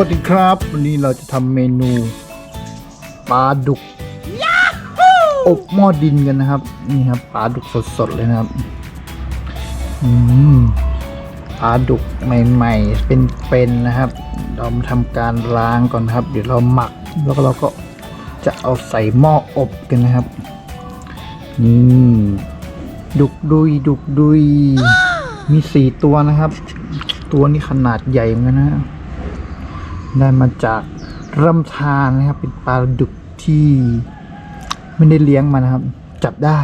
วัสดีครับ วันนี้เราจะทำเมนูปลาดุกอบหม้อดินกันนะครับ นี่ครับปลาดุกสดๆเลยนะครับอืมปลาดุกใหม่ ๆ เป็นๆนะครับ เรามาทำการล้างก่อนครับ เดี๋ยวเราหมักแล้วก็เราก็จะเอาใส่หม้ออบกันนะครับนี่ดุกดุยดุกดุยมีสี่ตัวนะครับ ตัวนี้ขนาดใหญ่เหมือนกันนะ ได้มาจากรำธารนะครับ เป็นปลาดุกที่ไม่ได้เลี้ยงมานะครับ จับได้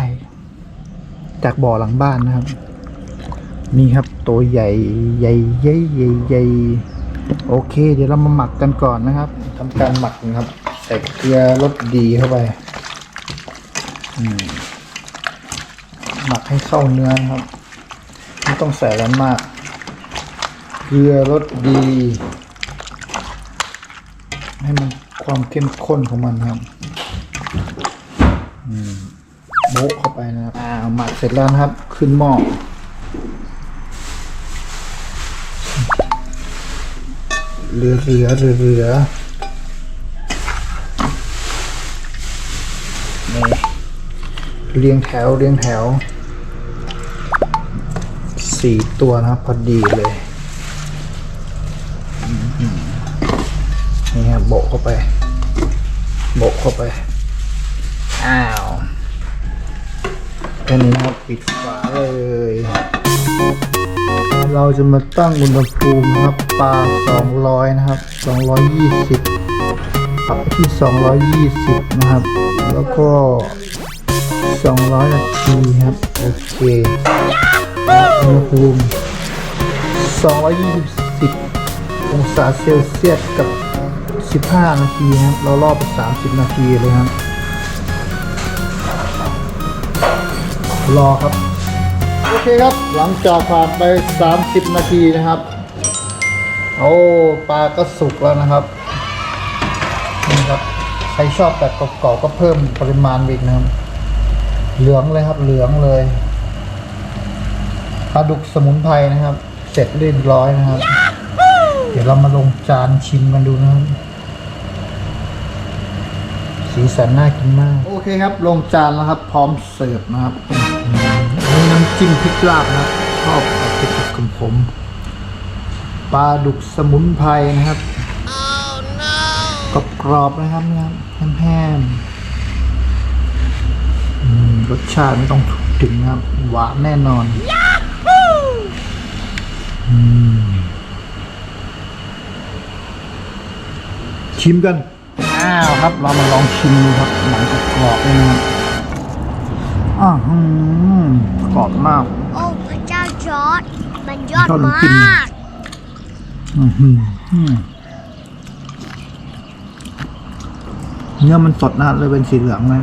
จากบ่อหลังบ้านนะครับ นี่ครับตัวใหญ่ใหญ่ใหญ่ใหญ่ใหญ่โอเค เดี๋ยวเรามาหมักกันก่อนนะครับทำการหมักนะครับ ใส่เกลือรสดีเข้าไปหมักให้เข้าเนื้อนะครับ ไม่ต้องใส่อะไรมาก เกลือรสดี ให้มันความเข้มข้นของมันครับอืมโบกเข้าไปนะครับอ่าหมักเสร็จแล้วนะครับ ขึ้นหม้อเหลือเหลือเหลือเหลือนี่เรียงแถวเรียงแถวสี่ตัวนะครับ พอดีเลยอืมนี่ครับ โบกเข้าไป โบกเข้าไป อ้าวแค่นี้นะครับปิดฝาเลย เราจะมาตั้งอุณหภูมินะครับปลา200 นะครับ 220ปรับที่ 220 นะครับ แล้วก็ 200 นาทีครับ โอเคอุณหภูมิ220 องศาเซลเซียสกับ 15 นาทีครับ เรารอบไป30 นาทีเลยครับ รอครับ โอเคครับ หลังจากผ่านไป 30 นาทีนะครับ โอ้ปลาก็สุกแล้วนะครับ นี่ครับ ใครชอบแบบกรอบๆก็เพิ่มปริมาณอีกนะครับ เหลืองเลยครับ เหลืองเลย ปลาดุกสมุนไพรนะครับ เสร็จเรียบร้อยนะครับเดี๋ยวเรามาลงจานชิมกันดูนะครับ สีสันน่ากินมาก โอเคครับ ลงจานแล้วครับ พร้อมเสิร์ฟนะครับอันนี้น้ำจิ้มพริกลาบนะครับชอบแบบติดๆของผมปลาดุกสมุนไพรนะครับ กรอบๆนะครับนะครับแห้มๆอืมรสชาติไม่ต้องถูกถึงนะครับ หวานแน่นอนชิมกัน อ้าวครับ เรามาลองชิมดูครับหนังกรอบๆเลยนะครับอ้าวหืมกรอบมาก โอ้พระเจ้าจอร์ดมันยอดชอบมน้ำจิ้มากอือหืออืมเนื้อมันสดนะครับเลยเป็นสีเหลืองนะ